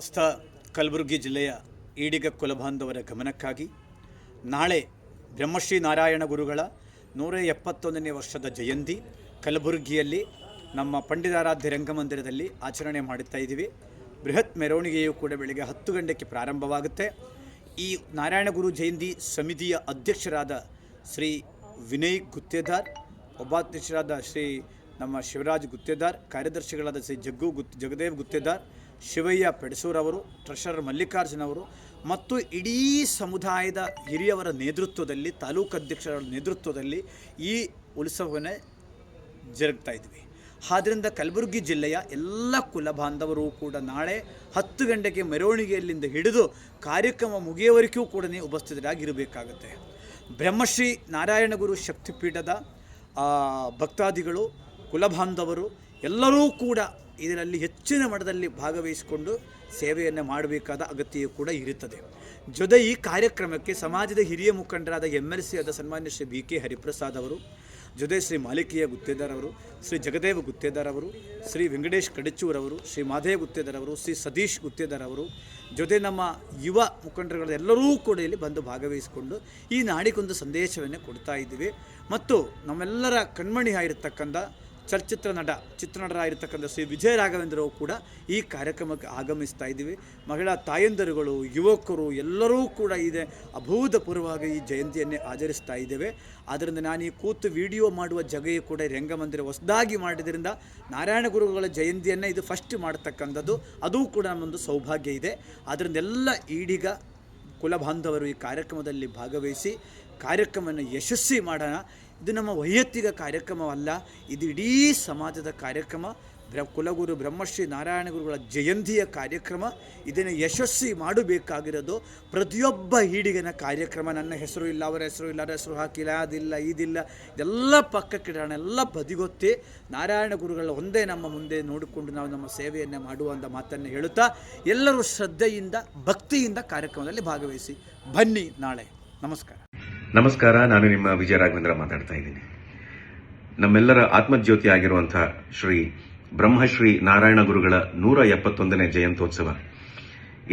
ಸ್ಥ ಕಲಬುರಗಿ ಜಿಲ್ಲೆಯ ಈಡಿಗ ಕುಲಬಾಂಧವರ ಗಮನಕ್ಕಾಗಿ ನಾಳೆ ಬ್ರಹ್ಮಶ್ರೀ ನಾರಾಯಣ ಗುರುಗಳ ನೂರ ಎಪ್ಪತ್ತೊಂದನೇ ವರ್ಷದ ಜಯಂತಿ ಕಲಬುರಗಿಯಲ್ಲಿ ನಮ್ಮ ಪಂಡಿತಾರಾಧ್ಯ ರಂಗಮಂದಿರದಲ್ಲಿ ಆಚರಣೆ ಮಾಡುತ್ತಾ ಇದ್ದೀವಿ. ಬೃಹತ್ ಮೆರವಣಿಗೆಯು ಕೂಡ ಬೆಳಗ್ಗೆ ಹತ್ತು ಗಂಟೆಗೆ ಪ್ರಾರಂಭವಾಗುತ್ತೆ. ಈ ನಾರಾಯಣ ಗುರು ಜಯಂತಿ ಸಮಿತಿಯ ಅಧ್ಯಕ್ಷರಾದ ಶ್ರೀ ವಿನಯ್ ಗುತ್ತೇದಾರ್, ಉಪಾಧ್ಯಕ್ಷರಾದ ಶ್ರೀ ನಮ್ಮ ಶಿವರಾಜ್ ಗುತ್ತೇದಾರ್, ಕಾರ್ಯದರ್ಶಿಗಳಾದ ಶ್ರೀ ಜಗ್ಗು ಗುತ್, ಜಗದೇವ್ ಗುತ್ತೇದಾರ್ ಶಿವಯ್ಯ ಪೆಡಸೂರವರು ಟ್ರೆಷರರ್ ಮಲ್ಲಿಕಾರ್ಜುನ ಅವರು ಮತ್ತು ಇಡೀ ಸಮುದಾಯದ ಹಿರಿಯವರ ನೇತೃತ್ವದಲ್ಲಿ, ತಾಲೂಕು ಅಧ್ಯಕ್ಷರ ನೇತೃತ್ವದಲ್ಲಿ ಈ ಉತ್ಸವವನ್ನು ಜರುಗ್ತಾ ಇದ್ವಿ. ಆದ್ದರಿಂದ ಕಲಬುರಗಿ ಜಿಲ್ಲೆಯ ಎಲ್ಲ ಕುಲ ಬಾಂಧವರು ಕೂಡ ನಾಳೆ ಹತ್ತು ಗಂಟೆಗೆ ಮೆರವಣಿಗೆಯಲ್ಲಿಂದ ಹಿಡಿದು ಕಾರ್ಯಕ್ರಮ ಮುಗಿಯುವವರೆಗೂ ಕೂಡ ನೀವು ಉಪಸ್ಥಿತರಾಗಿರಬೇಕಾಗತ್ತೆ. ಬ್ರಹ್ಮಶ್ರೀ ನಾರಾಯಣಗುರು ಶಕ್ತಿಪೀಠದ ಭಕ್ತಾದಿಗಳು ಕುಲಬಾಂಧವರು ಎಲ್ಲರೂ ಕೂಡ ಇದರಲ್ಲಿ ಹೆಚ್ಚಿನ ಮಟ್ಟದಲ್ಲಿ ಭಾಗವಹಿಸಿಕೊಂಡು ಸೇವೆಯನ್ನು ಮಾಡಬೇಕಾದ ಅಗತ್ಯ ಕೂಡ ಇರುತ್ತದೆ. ಜೊತೆ ಈ ಕಾರ್ಯಕ್ರಮಕ್ಕೆ ಸಮಾಜದ ಹಿರಿಯ ಮುಖಂಡರಾದ ಎಂ ಎಲ್ ಸಿ ಆದ ಸನ್ಮಾನ್ಯ ಶ್ರೀ ಬಿ ಕೆ ಹರಿಪ್ರಸಾದ್ ಅವರು, ಜೊತೆ ಶ್ರೀ ಮಾಲಿಕೀಯ ಗುತ್ತೇದಾರ್ ಅವರು, ಶ್ರೀ ಜಗದೇವ ಗುತ್ತೇದಾರ್ ಅವರು, ಶ್ರೀ ವೆಂಕಟೇಶ್ ಕಡಚೂರ್ ಅವರು, ಶ್ರೀ ಮಾಧೇವ್ ಗುತ್ತೇದಾರ್ ಅವರು, ಶ್ರೀ ಸತೀಶ್ ಗುತ್ತೇದಾರ್ ಅವರು, ಜೊತೆ ನಮ್ಮ ಯುವ ಮುಖಂಡರುಗಳೆಲ್ಲರೂ ಕೂಡ ಇಲ್ಲಿ ಬಂದು ಭಾಗವಹಿಸಿಕೊಂಡು ಈ ನಾಡಿಗೊಂದು ಸಂದೇಶವನ್ನು ಕೊಡ್ತಾ ಇದ್ದೀವಿ. ಮತ್ತು ನಮ್ಮೆಲ್ಲರ ಕಣ್ಮಣಿ ಆಗಿರತಕ್ಕಂಥ ಚಲಚಿತ್ರ ನಟ, ಚಿತ್ರನಟರಾಗಿರ್ತಕ್ಕಂಥ ಶ್ರೀ ವಿಜಯ ರಾಘವೇಂದ್ರರು ಕೂಡ ಈ ಕಾರ್ಯಕ್ರಮಕ್ಕೆ ಆಗಮಿಸ್ತಾ ಇದ್ದೀವಿ. ಮಹಿಳಾ ತಾಯಂದಿರುಗಳು, ಯುವಕರು ಎಲ್ಲರೂ ಕೂಡ ಇದೆ. ಅಭೂತಪೂರ್ವವಾಗಿ ಈ ಜಯಂತಿಯನ್ನೇ ಆಚರಿಸ್ತಾ ಇದ್ದೇವೆ. ಆದ್ದರಿಂದ ನಾನು ಈ ಕೂತು ವಿಡಿಯೋ ಮಾಡುವ ಜಗೆಯು ಕೂಡ ರಂಗಮಂದಿರ ಹೊಸದಾಗಿ ಮಾಡಿದ್ರಿಂದ ನಾರಾಯಣ ಗುರುಗಳ ಜಯಂತಿಯನ್ನು ಇದು ಫಸ್ಟ್ ಮಾಡತಕ್ಕಂಥದ್ದು. ಅದು ಕೂಡ ನಮ್ಮೊಂದು ಸೌಭಾಗ್ಯ ಇದೆ. ಅದರಿಂದೆಲ್ಲ ಈಡಿಗ ಕುಲ ಕುಲಬಾಂಧವರು ಈ ಕಾರ್ಯಕ್ರಮದಲ್ಲಿ ಭಾಗವಹಿಸಿ ಕಾರ್ಯಕ್ರಮವನ್ನು ಯಶಸ್ವಿ ಮಾಡೋಣ. ಇದು ನಮ್ಮ ವೈಯಕ್ತಿಕ ಕಾರ್ಯಕ್ರಮವಲ್ಲ, ಇದು ಇಡೀ ಸಮಾಜದ ಕಾರ್ಯಕ್ರಮ. ಬ್ರ, ಕುಲಗುರು, ಬ್ರಹ್ಮಶ್ರೀ ನಾರಾಯಣ ಗುರುಗಳ ಜಯಂತಿಯ ಕಾರ್ಯಕ್ರಮ. ಇದನ್ನು ಯಶಸ್ವಿ ಮಾಡಬೇಕಾಗಿರೋದು ಪ್ರತಿಯೊಬ್ಬ ಈಡಿಗನ ಕಾರ್ಯಕ್ರಮ. ನನ್ನ ಹೆಸರು ಇಲ್ಲ, ಅವರ ಹೆಸರು ಇಲ್ಲ, ಅವರ ಹೆಸರು ಹಾಕಿಲ್ಲ, ಅದಿಲ್ಲ, ಇದಿಲ್ಲ. ಇದೆಲ್ಲ ಪಕ್ಕಕ್ಕಿಡೋಣ ಎಲ್ಲ ಬದಿಗೊತ್ತಿ ನಾರಾಯಣ ಗುರುಗಳ ಒಂದೇ ನಮ್ಮ ಮುಂದೆ ನೋಡಿಕೊಂಡು ನಾವು ನಮ್ಮ ಸೇವೆಯನ್ನು ಮಾಡುವಂಥ ಮಾತನ್ನು ಹೇಳುತ್ತಾ, ಎಲ್ಲರೂ ಶ್ರದ್ಧೆಯಿಂದ, ಭಕ್ತಿಯಿಂದ ಕಾರ್ಯಕ್ರಮದಲ್ಲಿ ಭಾಗವಹಿಸಿ. ಬನ್ನಿ ನಾಳೆ. ನಮಸ್ಕಾರ. ನಮಸ್ಕಾರ, ನಾನು ನಿಮ್ಮ ವಿಜಯ ರಾಘವೇಂದ್ರ ಮಾತಾಡ್ತಾ ಇದ್ದೀನಿ. ನಮ್ಮೆಲ್ಲರ ಆತ್ಮಜ್ಯೋತಿ ಆಗಿರುವಂತಹ ಶ್ರೀ ಬ್ರಹ್ಮಶ್ರೀ ನಾರಾಯಣ ಗುರುಗಳ ನೂರ ಎಪ್ಪತ್ತೊಂದನೇ ಜಯಂತ್ಯೋತ್ಸವ.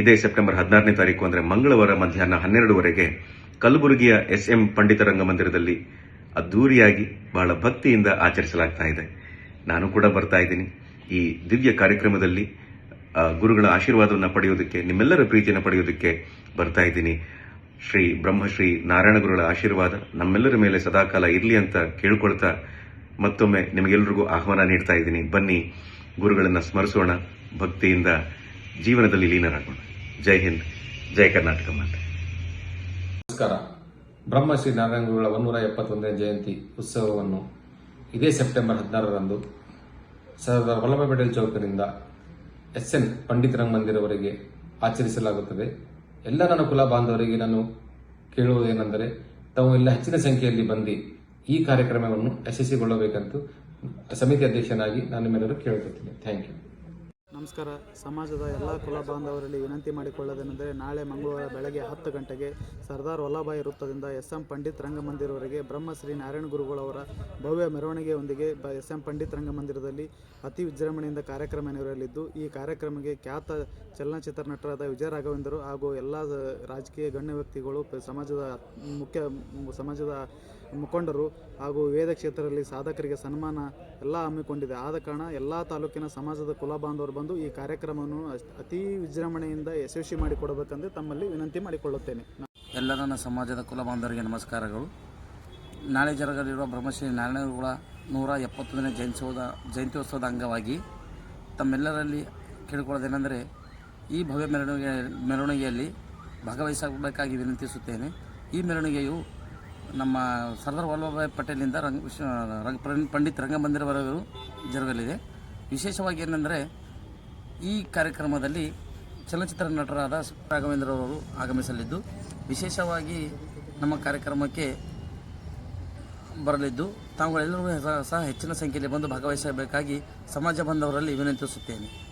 ಇದೇ ಸೆಪ್ಟೆಂಬರ್ ಹದಿನಾರನೇ ತಾರೀಕು ಅಂದರೆ ಮಂಗಳವಾರ ಮಧ್ಯಾಹ್ನ ಹನ್ನೆರಡುವರೆಗೆ ಕಲಬುರಗಿಯ ಎಸ್ ಎಂ ಪಂಡಿತ ರಂಗಮಂದಿರದಲ್ಲಿ ಅದ್ದೂರಿಯಾಗಿ ಬಹಳ ಭಕ್ತಿಯಿಂದ ಆಚರಿಸಲಾಗ್ತಾ ಇದೆ. ನಾನು ಕೂಡ ಬರ್ತಾ ಇದ್ದೀನಿ. ಈ ದಿವ್ಯ ಕಾರ್ಯಕ್ರಮದಲ್ಲಿ ಗುರುಗಳ ಆಶೀರ್ವಾದವನ್ನು ಪಡೆಯೋದಕ್ಕೆ, ನಿಮ್ಮೆಲ್ಲರ ಪ್ರೀತಿಯನ್ನು ಪಡೆಯೋದಕ್ಕೆ ಬರ್ತಾ ಇದ್ದೀನಿ. ಶ್ರೀ ಬ್ರಹ್ಮಶ್ರೀ ನಾರಾಯಣ ಗುರುಗಳ ಆಶೀರ್ವಾದ ನಮ್ಮೆಲ್ಲರ ಮೇಲೆ ಸದಾಕಾಲ ಇರಲಿ ಅಂತ ಕೇಳ್ಕೊಳ್ತಾ ಮತ್ತೊಮ್ಮೆ ನಿಮಗೆಲ್ಲರಿಗೂ ಆಹ್ವಾನ ನೀಡ್ತಾ ಇದ್ದೀನಿ. ಬನ್ನಿ, ಗುರುಗಳನ್ನು ಸ್ಮರಿಸೋಣ. ಭಕ್ತಿಯಿಂದ ಜೀವನದಲ್ಲಿ ಲೀನರಾಗೋಣ. ಜೈ ಹಿಂದ್, ಜೈ ಕರ್ನಾಟಕ ಮಾತೆ. ನಮಸ್ಕಾರ. ಬ್ರಹ್ಮಶ್ರೀ ನಾರಾಯಣ ಗುರುಗಳ ಒಂದೂರ ಎಪ್ಪತ್ತೊಂದನೇ ಜಯಂತಿ ಉತ್ಸವವನ್ನು ಇದೇ ಸೆಪ್ಟೆಂಬರ್ ಹದಿನಾರರಂದು ಸರ್ದಾರ್ ವಲ್ಲಭ ಪಟೇಲ್ ಚೌಕರಿಂದ ಎಸ್ ಎನ್ ಪಂಡಿತ್ ರಂಗ ಮಂದಿರವರೆಗೆ ಆಚರಿಸಲಾಗುತ್ತದೆ. ಎಲ್ಲ ನನ್ನ ಕುಲ ಬಾಂಧವರಿಗೆ ನಾನು ಕೇಳುವುದೇನೆಂದರೆ ತಾವು ಎಲ್ಲ ಹೆಚ್ಚಿನ ಸಂಖ್ಯೆಯಲ್ಲಿ ಬಂದು ಈ ಕಾರ್ಯಕ್ರಮವನ್ನು ಯಶಸ್ವಿಗೊಳ್ಳಬೇಕಂತೂ ಸಮಿತಿ ಅಧ್ಯಕ್ಷನಾಗಿ ನಾನು ನಿಮ್ಮೆಲ್ಲರೂ ಕೇಳುತ್ತಿದ್ದೇನೆ ಥ್ಯಾಂಕ್ ಯು ನಮಸ್ಕಾರ. ಸಮಾಜದ ಎಲ್ಲ ಕುಲ ಬಾಂಧವರಲ್ಲಿ ವಿನಂತಿ ಮಾಡಿಕೊಳ್ಳೋದೇನೆಂದರೆ ನಾಳೆ ಮಂಗಳವಾರ ಬೆಳಗ್ಗೆ ಹತ್ತು ಗಂಟೆಗೆ ಸರ್ದಾರ್ ವಲ್ಲಭಾಯಿ ವೃತ್ತದಿಂದ ಎಸ್ ಎಂ ಪಂಡಿತ್ ರಂಗಮಂದಿರವರೆಗೆ ಬ್ರಹ್ಮಶ್ರೀ ನಾರಾಯಣ ಗುರುಗಳವರ ಭವ್ಯ ಮೆರವಣಿಗೆಯೊಂದಿಗೆ ಬ ಎಸ್ ಎಂ ಪಂಡಿತ್ ರಂಗಮಂದಿರದಲ್ಲಿ ಅತಿ ವಿಜೃಂಭಣೆಯಿಂದ ಕಾರ್ಯಕ್ರಮ ನೆರವೇರಲಿದ್ದು, ಈ ಕಾರ್ಯಕ್ರಮಕ್ಕೆ ಖ್ಯಾತ ಚಲನಚಿತ್ರ ನಟರಾದ ವಿಜಯ ರಾಘವೇಂದ್ರರು ಹಾಗೂ ಎಲ್ಲ ರಾಜಕೀಯ ಗಣ್ಯ ವ್ಯಕ್ತಿಗಳು ಸಮಾಜದ ಮುಖ್ಯ ಸಮಾಜದ ಮುಖಂಡರು ಹಾಗೂ ವೇದ ಕ್ಷೇತ್ರದಲ್ಲಿ ಸಾಧಕರಿಗೆ ಸನ್ಮಾನ ಎಲ್ಲ ಹಮ್ಮಿಕೊಂಡಿದೆ. ಆದ ಕಾರಣ ಎಲ್ಲ ತಾಲೂಕಿನ ಸಮಾಜದ ಕುಲ ಬಾಂಧವರು ಬಂದು ಈ ಕಾರ್ಯಕ್ರಮವನ್ನು ಅತಿ ವಿಜೃಂಭಣೆಯಿಂದ ಯಶಸ್ವಿ ಮಾಡಿಕೊಡಬೇಕೆಂದು ತಮ್ಮಲ್ಲಿ ವಿನಂತಿ ಮಾಡಿಕೊಳ್ಳುತ್ತೇನೆ. ಎಲ್ಲ ನನ್ನ ಸಮಾಜದ ಕುಲ ಬಾಂಧವರಿಗೆ ನಮಸ್ಕಾರಗಳು. ನಾಳೆ ಜರಗಲಿರುವ ಬ್ರಹ್ಮಶ್ರೀ ನಾರಾಯಣಗುಳ ನೂರ ಎಪ್ಪತ್ತೊಂದನೇ ಜಯಂತ್ಯೋತ್ಸವದ ಜಯಂತ್ಯೋತ್ಸವದ ಅಂಗವಾಗಿ ತಮ್ಮೆಲ್ಲರಲ್ಲಿ ಕೇಳಿಕೊಳ್ಳೋದೇನೆಂದರೆ ಈ ಭವ್ಯ ಮೆರವಣಿಗೆ, ಮೆರವಣಿಗೆಯಲ್ಲಿ ಭಾಗವಹಿಸಬೇಕಾಗಿ ವಿನಂತಿಸುತ್ತೇನೆ. ಈ ಮೆರವಣಿಗೆಯು ನಮ್ಮ ಸರ್ದಾರ್ ವಲ್ಲಭಭಾಯ್ ಪಟೇಲಿಂದ ರಂಗ, ಪಂಡಿತ್ ರಂಗಮಂದಿರವರೆಗೂ ಜರುಗಲಿದೆ. ವಿಶೇಷವಾಗಿ ಏನೆಂದರೆ ಈ ಕಾರ್ಯಕ್ರಮದಲ್ಲಿ ಚಲನಚಿತ್ರ ನಟರಾದ ರಾಘವೇಂದ್ರರವರು ಆಗಮಿಸಲಿದ್ದು, ವಿಶೇಷವಾಗಿ ನಮ್ಮ ಕಾರ್ಯಕ್ರಮಕ್ಕೆ ಬರಲಿದ್ದು ತಾವುಗಳೆಲ್ಲರೂ ಸಹ ಹೆಚ್ಚಿನ ಸಂಖ್ಯೆಯಲ್ಲಿ ಬಂದು ಭಾಗವಹಿಸಬೇಕಾಗಿ ಸಮಾಜ ಬಂಧವರಲ್ಲಿ ವಿನಂತಿಸುತ್ತೇನೆ.